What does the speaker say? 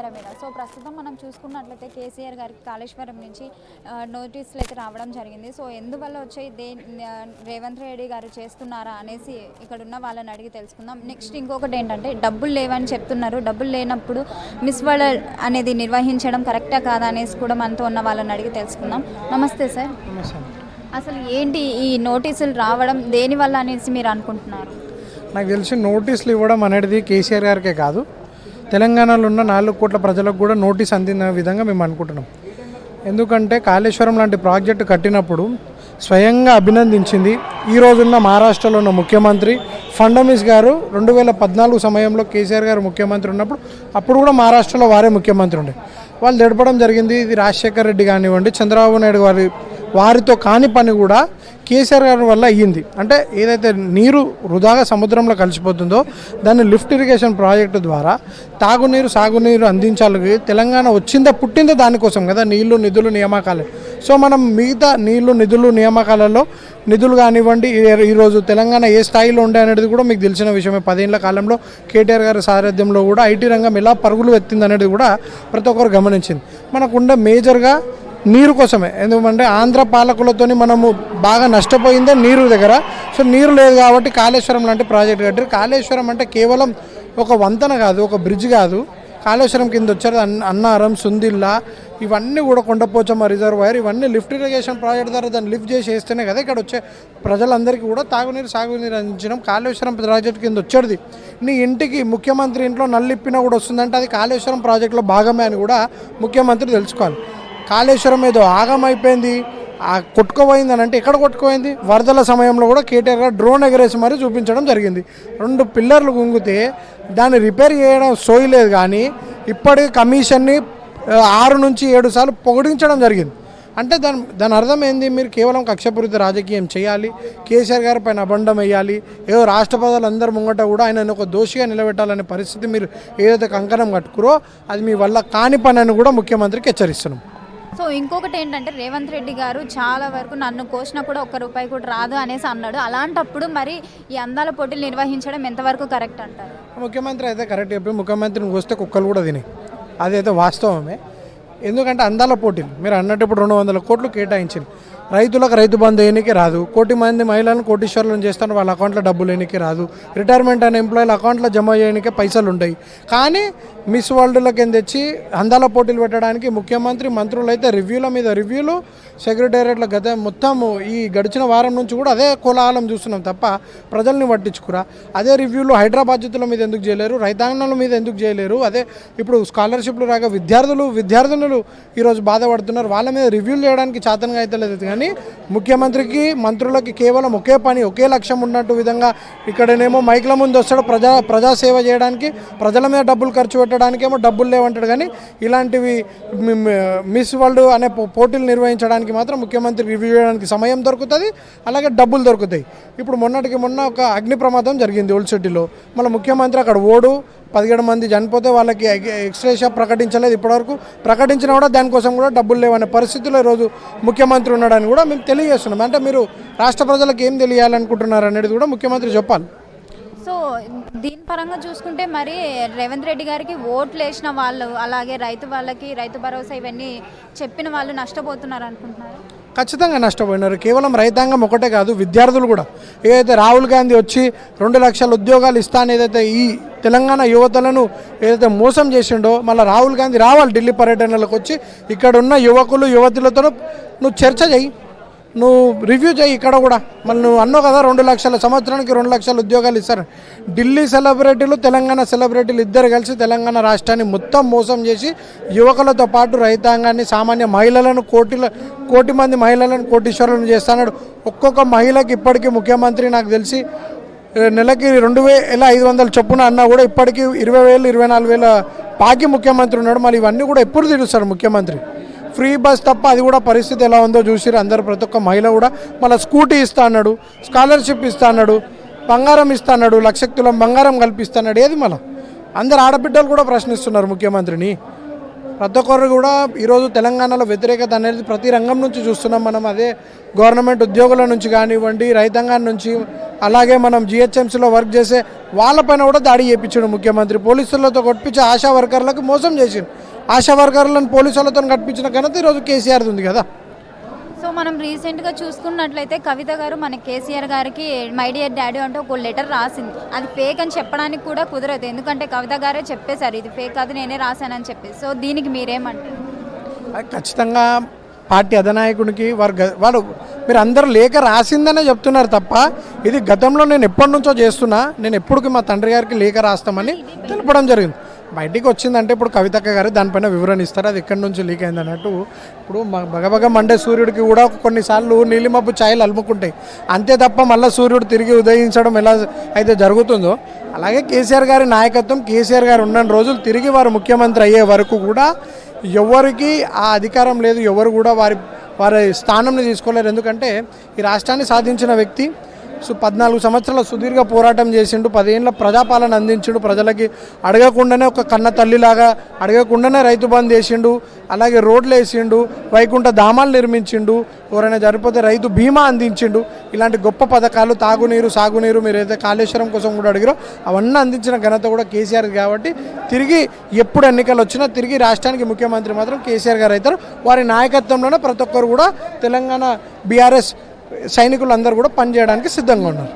ఎరమేడ so ప్రస్తుతం మనం చూసుకున్నట్లయితే కేసీఆర్ గారికి కాళేశ్వరం నుంచి నోటీసులు అయితే రావడం జరిగింది. సో ఎందువల్ల వచ్చాయి? దే రేవంత్ రెడ్డి గారు చేస్తున్నారా అనేసి ఇక్కడ ఉన్న వాళ్ళని అడిగి తెలుసుకుందాం. నెక్స్ట్ ఇంకొకటి ఏంటంటే డబ్బులు లేవని చెప్తున్నారు. డబ్బులు లేనప్పుడు మిస్ వరల్డ్ అనేది నిర్వహించడం కరెక్టా కాదా అనేసి కూడా మనతో ఉన్న వాళ్ళని అడిగి తెలుసుకుందాం. నమస్తే సార్. అసలు ఏంటి ఈ నోటీసులు రావడం? దేనివల్ల అనేసి మీరు అనుకుంటున్నారు? నాకు తెలిసి నోటీసులు ఇవ్వడం అనేది కేసీఆర్ గారికే కాదు. తెలంగాణలో ఉన్న నాలుగు కోట్ల ప్రజలకు కూడా నోటీస్ అందిన విధంగా మేము అనుకుంటున్నాం. ఎందుకంటే కాళేశ్వరం లాంటి ప్రాజెక్టు కట్టినప్పుడు స్వయంగా అభినందించింది ఈ రోజున్న మహారాష్ట్రలో ఉన్న ముఖ్యమంత్రి ఫండమిస్ గారు. రెండు వేల పద్నాలుగు సమయంలో కేసీఆర్ గారు ముఖ్యమంత్రి ఉన్నప్పుడు అప్పుడు కూడా మహారాష్ట్రలో వారే ముఖ్యమంత్రి ఉండే. వాళ్ళు దడపడం జరిగింది ఇది రాజశేఖర్ రెడ్డి కానివ్వండి చంద్రబాబు నాయుడు గారి వారితో కాని పని కూడా కేసీఆర్ గారి వల్ల అయ్యింది. అంటే ఏదైతే నీరు వృధాగా సముద్రంలో కలిసిపోతుందో దాన్ని లిఫ్ట్ ఇరిగేషన్ ప్రాజెక్టు ద్వారా తాగునీరు సాగునీరు అందించాలి. తెలంగాణ వచ్చిందా పుట్టిందా దానికోసం కదా నీళ్ళు నిధులు నియామకాలు. సో మనం మిగతా నీళ్ళు నిధులు నియామకాలలో నిధులు కానివ్వండి ఈ- ఈరోజు తెలంగాణ ఏ స్థాయిలో ఉండే అనేది కూడా మీకు తెలిసిన విషయమే. పదేళ్ళ కాలంలో కేటీఆర్ గారి సారథ్యంలో కూడా ఐటీ రంగం ఎలా పరుగులు ఎత్తింది అనేది కూడా ప్రతి ఒక్కరు గమనించింది. మనకుండే మేజర్గా నీరు కోసమే. ఎందుకంటే ఆంధ్ర పాలకులతో మనము బాగా నష్టపోయిందే నీరు దగ్గర. సో నీరు లేదు కాబట్టి కాళేశ్వరం లాంటి ప్రాజెక్ట్ కట్టారు కాళేశ్వరం అంటే కేవలం ఒక వంతెన కాదు ఒక బ్రిడ్జ్ కాదు. కాళేశ్వరం కింద వచ్చారు అన్నారం సుందిల్లా ఇవన్నీ కూడా కొండపోచమ్మ రిజర్వాయర్ ఇవన్నీ లిఫ్ట్ ఇరిగేషన్ ప్రాజెక్ట్ ద్వారా దాన్ని లిఫ్ట్ చేసి వేస్తేనే కదా ఇక్కడ వచ్చే ప్రజలందరికీ కూడా తాగునీరు సాగునీరు అందించడం కాళేశ్వరం ప్రాజెక్ట్ కింద వచ్చేది. నీ ఇంటికి ముఖ్యమంత్రి ఇంట్లో నల్లిప్పినా కూడా వస్తుందంటే అది కాళేశ్వరం ప్రాజెక్టులో భాగమే అని కూడా ముఖ్యమంత్రి తెలుసుకోవాలి. కాళేశ్వరం ఏదో ఆగమైపోయింది ఆ కొట్టుకుపోయింది అని అంటే ఎక్కడ కొట్టుకుపోయింది? వరదల సమయంలో కూడా కేటీఆర్ గారు డ్రోన్ ఎగరేసి మరీ చూపించడం జరిగింది. రెండు పిల్లర్లు గుంగితే దాన్ని రిపేర్ చేయడం సోయలేదు కానీ ఇప్పటి కమిషన్ని ఆరు నుంచి ఏడు సార్లు పొగిడించడం జరిగింది. అంటే దాని దాని అర్థం ఏంది? మీరు కేవలం కక్షపూరిత రాజకీయం చేయాలి కేసీఆర్ గారి పైన అబండం వేయాలి ఏదో రాష్ట్ర అందరి ముంగట కూడా ఆయన ఒక దోషిగా నిలబెట్టాలనే పరిస్థితి మీరు ఏదైతే కంకణం కట్టుకురో అది మీ వల్ల కాని పని అని కూడా ముఖ్యమంత్రికి హెచ్చరిస్తున్నాం. సో ఇంకొకటి ఏంటంటే రేవంత్ రెడ్డి గారు చాలా వరకు నన్ను కోసినా కూడా ఒక్క రూపాయి కూడా రాదు అనేసి అన్నాడు. అలాంటప్పుడు మరి ఈ అందాల పోటీలు నిర్వహించడం ఎంతవరకు కరెక్ట్ అంటారు? ముఖ్యమంత్రి అయితే కరెక్ట్ చెప్పి ముఖ్యమంత్రిని వస్తే కుక్కలు కూడా తిని. అదైతే వాస్తవమే. ఎందుకంటే అందాల పోటీలు మీరు అన్నట్టు ఇప్పుడు రెండు వందల కోట్లు కేటాయించింది. రైతులకు రైతు బంధు వేయనికి రాదు. కోటి మంది మహిళలను కోటీశ్వరులను చేస్తాను వాళ్ళ అకౌంట్లో డబ్బులు వేయనికి రాదు. రిటైర్మెంట్ అయిన ఎంప్లాయీల అకౌంట్లో జమ చేయడానికి పైసలు ఉంటాయి కానీ మిస్ వరల్డ్ల కింద తెచ్చి అందాల పోటీలు పెట్టడానికి ముఖ్యమంత్రి మంత్రులు అయితే రివ్యూల మీద రివ్యూలు సెక్రటేరియట్ల గత మొత్తము ఈ గడిచిన వారం నుంచి కూడా అదే కోలాహలం చూస్తున్నాం తప్ప ప్రజల్ని పట్టించుకురా. అదే రివ్యూలు హైదరాబాద్ మీద ఎందుకు చేయలేరు రైతాంగణాల మీద ఎందుకు చేయలేరు అదే ఇప్పుడు స్కాలర్షిప్లు రాక విద్యార్థులు విద్యార్థినులు ఈరోజు బాధపడుతున్నారు. వాళ్ళ మీద రివ్యూలు చేయడానికి చాతనగా అయితే లేదు కానీ ముఖ్యమంత్రికి మంత్రులకి కేవలం ఒకే పని ఒకే లక్ష్యం ఉన్నట్టు విధంగా ఇక్కడనేమో మైక్ల ముందు వస్తాడు. ప్రజా ప్రజాసేవ చేయడానికి ప్రజల మీద డబ్బులు ఖర్చు పెట్టడం ఏమో డబ్బులు లేవంటాడు కానీ ఇలాంటివి మిస్ వరల్డ్ అనే పో- పోటీలు నిర్వహించడానికి మాత్రం ముఖ్యమంత్రి రివ్యూ చేయడానికి సమయం దొరుకుతుంది అలాగే డబ్బులు దొరుకుతాయి. ఇప్పుడు మొన్నటికి మొన్న ఒక అగ్ని ప్రమాదం జరిగింది ఓల్డ్ సిటీలో మళ్ళీ ముఖ్యమంత్రి అక్కడ ఓడు పదిహేడు మంది చనిపోతే వాళ్ళకి ఎక్స్ట్రేషా ప్రకటించలేదు ఇప్పటివరకు. ప్రకటించినా కూడా దానికోసం కూడా డబ్బులు లేవనే పరిస్థితుల్లో ఈరోజు ముఖ్యమంత్రి ఉన్నాడని కూడా మేము తెలియజేస్తున్నాం. అంటే మీరు రాష్ట్ర ప్రజలకు ఏం తెలియాలనుకుంటున్నారు అనేది కూడా ముఖ్యమంత్రి చెప్పాలి. సో దీని పరంగా చూసుకుంటే మరి రేవంత్ రెడ్డి గారికి ఓట్లు వేసిన వాళ్ళు అలాగే రైతు వాళ్ళకి రైతు భరోసా ఇవన్నీ చెప్పిన వాళ్ళు నష్టపోతున్నారు అనుకుంటున్నారు? ఖచ్చితంగా నష్టపోయినారు. కేవలం రైతాంగం ఒకటే కాదు విద్యార్థులు కూడా. ఏదైతే రాహుల్ గాంధీ వచ్చి రెండు లక్షల ఉద్యోగాలు ఇస్తాను ఏదైతే ఈ తెలంగాణ యువతలను ఏదైతే మోసం చేసిండో మళ్ళీ రాహుల్ గాంధీ రావాలి ఢిల్లీ పర్యటనలకు వచ్చి ఇక్కడ ఉన్న యువకులు యువతులతో నువ్వు చర్చ చేయి నువ్వు రివ్యూ చేయి ఇక్కడ కూడా. మళ్ళీ నువ్వు అన్నావు కదా రెండు లక్షల సంవత్సరానికి రెండు లక్షల ఉద్యోగాలు ఇస్తారు. ఢిల్లీ సెలబ్రిటీలు తెలంగాణ సెలబ్రిటీలు ఇద్దరు కలిసి తెలంగాణ రాష్ట్రాన్ని మొత్తం మోసం చేసి యువకులతో పాటు రైతాంగాన్ని సామాన్య మహిళలను కోటిల కోటి మంది మహిళలను కోటీశ్వరులను చేస్తాడు ఒక్కొక్క మహిళకి ఇప్పటికీ ముఖ్యమంత్రి నాకు తెలిసి నెలకి రెండు వేల ఐదు వందల చొప్పున అన్నా కూడా ఇప్పటికీ ఇరవై వేలు ఇరవై నాలుగు వేల పాకి ముఖ్యమంత్రి ఉన్నాడు. మరి ఇవన్నీ కూడా ఎప్పుడు తీరుస్తాడు ముఖ్యమంత్రి? ఫ్రీ బస్ తప్ప అది కూడా పరిస్థితి ఎలా ఉందో చూసిరు అందరు ప్రతి ఒక్క మహిళ కూడా మళ్ళీ స్కూటీ ఇస్తా అన్నాడు స్కాలర్షిప్ ఇస్తా అన్నాడు బంగారం ఇస్తా అన్నాడు లక్ష తులం బంగారం కల్పిస్తున్నాడు ఏది మళ్ళీ? అందరు ఆడబిడ్డలు కూడా ప్రశ్నిస్తున్నారు ముఖ్యమంత్రిని. ప్రతి ఒక్కరు కూడా ఈరోజు తెలంగాణలో వ్యతిరేకత అనేది ప్రతి రంగం నుంచి చూస్తున్నాం మనం. అదే గవర్నమెంట్ ఉద్యోగుల నుంచి కానివ్వండి రైతాంగం నుంచి అలాగే మనం జిహెచ్ఎంసీలో వర్క్ చేసే వాళ్ళపైన కూడా దాడి చేయించాడు ముఖ్యమంత్రి. పోలీసులతో కొట్టించి ఆశా వర్కర్లకు మోసం చేసిండు. ఆశా వర్కర్లను పోలీసులతో కట్టించిన ఘనత ఈరోజు కేసీఆర్ది ఉంది కదా. మనం రీసెంట్గా చూసుకున్నట్లయితే కవిత గారు మన కేసీఆర్ గారికి మై డియర్ డాడీ అంటూ ఒక లెటర్ రాసింది. అది ఫేక్ అని చెప్పడానికి కూడా కుదరదు. ఎందుకంటే కవిత గారే చెప్పేశారు ఇది ఫేక్ కాదు నేనే రాశానని చెప్పి. సో దీనికి మీరేమంటారు? అది ఖచ్చితంగా పార్టీ అధినాయకునికి వారు వారు మీరు అందరూ లేఖ రాసిందనే చెప్తున్నారు తప్ప ఇది గతంలో నేను ఎప్పటి నుంచో చేస్తున్నా నేను ఎప్పటికి మా తండ్రి గారికి లేఖ రాస్తామని తెలపడం జరిగింది. బయటికి వచ్చిందంటే ఇప్పుడు కవితక్క గారు దానిపైన వివరణ ఇస్తారు. అది ఎక్కడి నుంచి లీక్ అయింది అన్నట్టు ఇప్పుడు మ- బగబగ మండే సూర్యుడికి కూడా కొన్నిసార్లు నీలిమబ్బు ఛాయలు అలుముకుంటాయి. అంతే తప్ప మళ్ళీ సూర్యుడు తిరిగి ఉదయించడం ఎలా అయితే జరుగుతుందో అలాగే కేసీఆర్ గారి నాయకత్వం కేసీఆర్ గారు ఉన్న రోజులు తిరిగి వారు ముఖ్యమంత్రి అయ్యే వరకు కూడా ఎవరికి ఆ అధికారం లేదు ఎవరు కూడా వారి వారి స్థానంని తీసుకోలేరు. ఎందుకంటే ఈ రాష్ట్రాన్ని సాధించిన వ్యక్తి సో పద్నాలుగు సంవత్సరాల సుదీర్ఘ పోరాటం చేసిండు పదేళ్ళ ప్రజాపాలన అందించిండు ప్రజలకి అడగకుండానే ఒక కన్న తల్లిలాగా అడగకుండానే రైతు బంద్ చేసిండు అలాగే రోడ్లు వేసిండు వైకుంఠ ధామాలు నిర్మించిండు ఎవరైనా జరిపోతే రైతు బీమా అందించిండు. ఇలాంటి గొప్ప పథకాలు తాగునీరు సాగునీరు మీరు ఏదైతే కాళేశ్వరం కోసం కూడా అడిగారో అవన్నీ అందించిన ఘనత కూడా కేసీఆర్ కాబట్టి తిరిగి ఎప్పుడు ఎన్నికలు వచ్చినా తిరిగి రాష్ట్రానికి ముఖ్యమంత్రి మాత్రం కేసీఆర్ గారు అవుతారు. వారి నాయకత్వంలోనే ప్రతి ఒక్కరు కూడా తెలంగాణ బీఆర్ఎస్ సైనికులందరూ కూడా పనిచేయడానికి సిద్ధంగా ఉన్నారు.